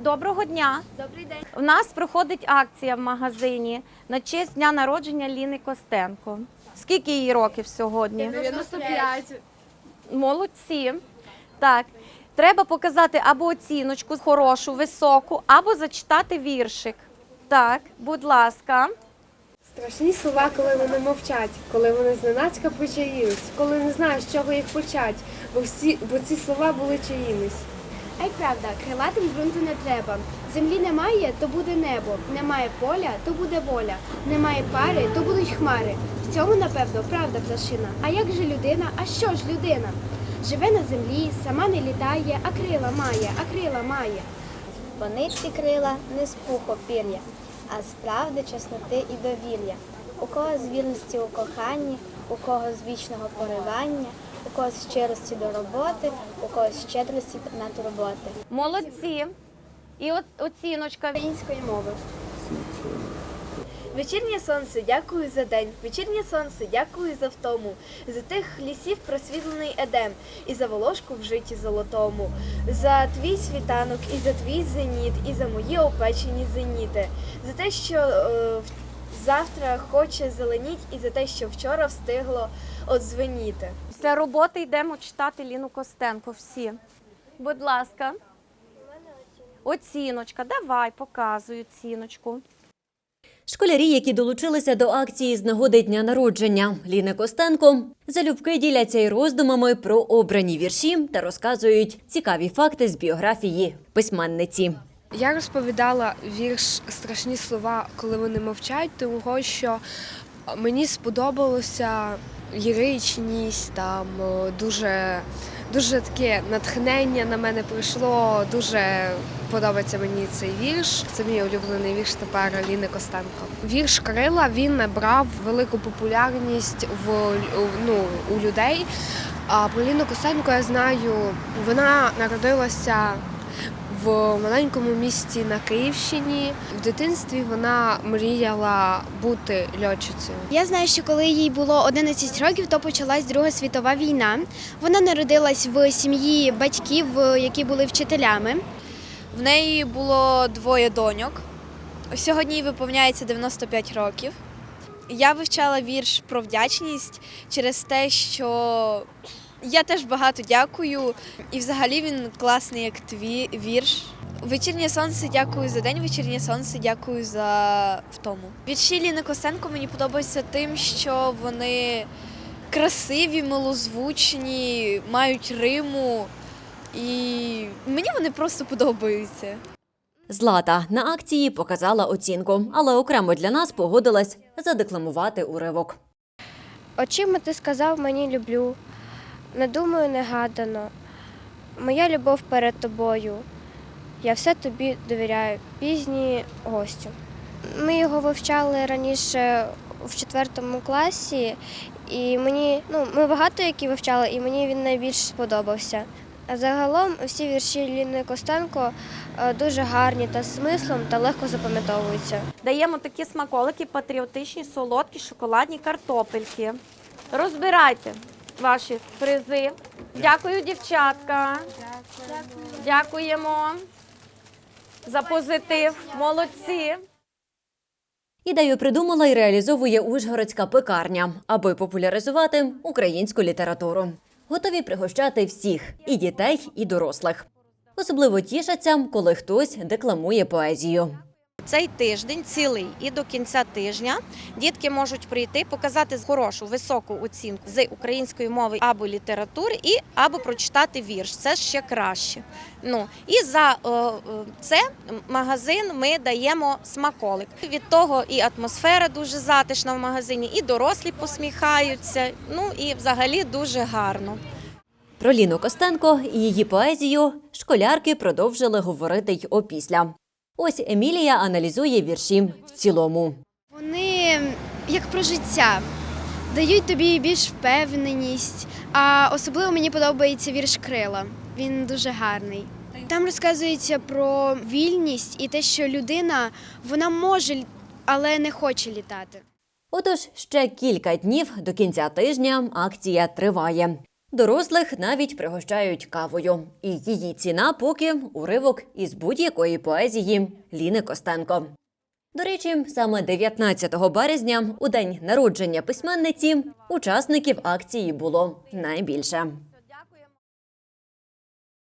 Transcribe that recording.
Доброго дня! Добрий день. У нас проходить акція в магазині на честь дня народження Ліни Костенко. Скільки їй років сьогодні? 95. Молодці. Так. Треба показати або оціночку хорошу, високу, або зачитати віршик. Так, будь ласка. Страшні слова, коли вони мовчать, коли вони зненацька почаїлись, коли не знаєш, з чого їх почать, бо всі, бо ці слова були чиїмись. А й правда, крилатим ґрунту не треба. Землі немає, то буде небо. Немає поля, то буде воля. Немає пари, то будуть хмари. В цьому, напевно, правда пташина. А як же людина? А що ж людина? Живе на землі, сама не літає, а крила має, а крила має. Вони ці крила не з пуху пір'я, а з правди, чесноти і довір'я. У кого з вірності у коханні, у кого з вічного поривання, у кого щирості до роботи, у кого з щедрості на турботи. Молодці. І от оціночка. Української мови. Вечірнє сонце, дякую за день. Вечірнє сонце, дякую за втому. За тих лісів просвітлений едем, і за волошку в житті золотому, за твій світанок, і за твій зеніт, і за мої опечені зеніти, за те, що е, завтра хоче зеленіть, і за те, що вчора встигло одзвеніти. Після роботи йдемо читати Ліну Костенко всі. Будь ласка. Оціночка. Давай, показуй оціночку. Школярі, які долучилися до акції з нагоди дня народження Ліни Костенко, залюбки діляться й роздумами про обрані вірші та розказують цікаві факти з біографії письменниці. Я розповідала вірш страшні слова, коли вони мовчать, тому що мені сподобалося ліричність, там дуже, дуже таке натхнення на мене прийшло. Дуже подобається мені цей вірш. Це мій улюблений вірш тепер Ліни Костенко. Вірш Крила він набрав велику популярність в ну, у людей. А про Ліну Костенко я знаю, вона народилася в маленькому місті на Київщині. В дитинстві вона мріяла бути льотчицею. Я знаю, що коли їй було 11 років, то почалась Друга світова війна. Вона народилась в сім'ї батьків, е, які були вчителями. В неї було двоє доньок. Сьогодні їй виповняється 95 років. Я вивчала вірш про вдячність через те, що я теж багато дякую, і взагалі він класний як твій вірш. Вечірнє сонце дякую за день, вечірнє сонце дякую за втому. Вірші Ліни Костенко мені подобаються тим, що вони красиві, милозвучні, мають риму. І мені вони просто подобаються. Злата на акції показала оцінку, але окремо для нас погодилась задекламувати уривок. Очима ти сказав мені люблю, не думаю негадано. Моя любов перед тобою. Я все тобі довіряю, пізній гостю. Ми його вивчали раніше в четвертому класі, і мені, ну, ми багато які вивчали, і мені він найбільш сподобався. Загалом всі вірші Ліни Костенко е, дуже гарні та смислом та легко запам'ятовуються. Даємо такі смаколики, патріотичні, солодкі, шоколадні картопельки. Розбирайте ваші призи. Дякую, дівчатка. Дякуємо за позитив. Молодці. Ідею придумала і реалізовує Ужгородська пекарня, аби популяризувати українську літературу. Готові пригощати всіх і дітей, і дорослих. Особливо тішаться, коли хтось декламує поезію. Цей тиждень цілий і до кінця тижня дітки можуть прийти, показати хорошу високу оцінку з української мови або літератури, і або прочитати вірш. Це ще краще. Ну і за е, е, це магазин ми даємо смаколик. Від того і атмосфера дуже затишна в магазині, і дорослі посміхаються. Ну і взагалі дуже гарно. Про Ліну Костенко і її поезію школярки продовжили говорити й опісля. Ось Емілія аналізує вірші в цілому. Вони як про життя, дають тобі більш впевненість. А особливо мені подобається вірш Крила. Він дуже гарний. Там розказується про вільність і те, що людина вона може, але не хоче літати. Отож, ще кілька днів до кінця тижня акція триває. Дорослих навіть пригощають кавою, і її ціна поки уривок із будь-якої поезії Ліни Костенко. До речі, саме 19 березня, у день народження письменниці, учасників акції було найбільше.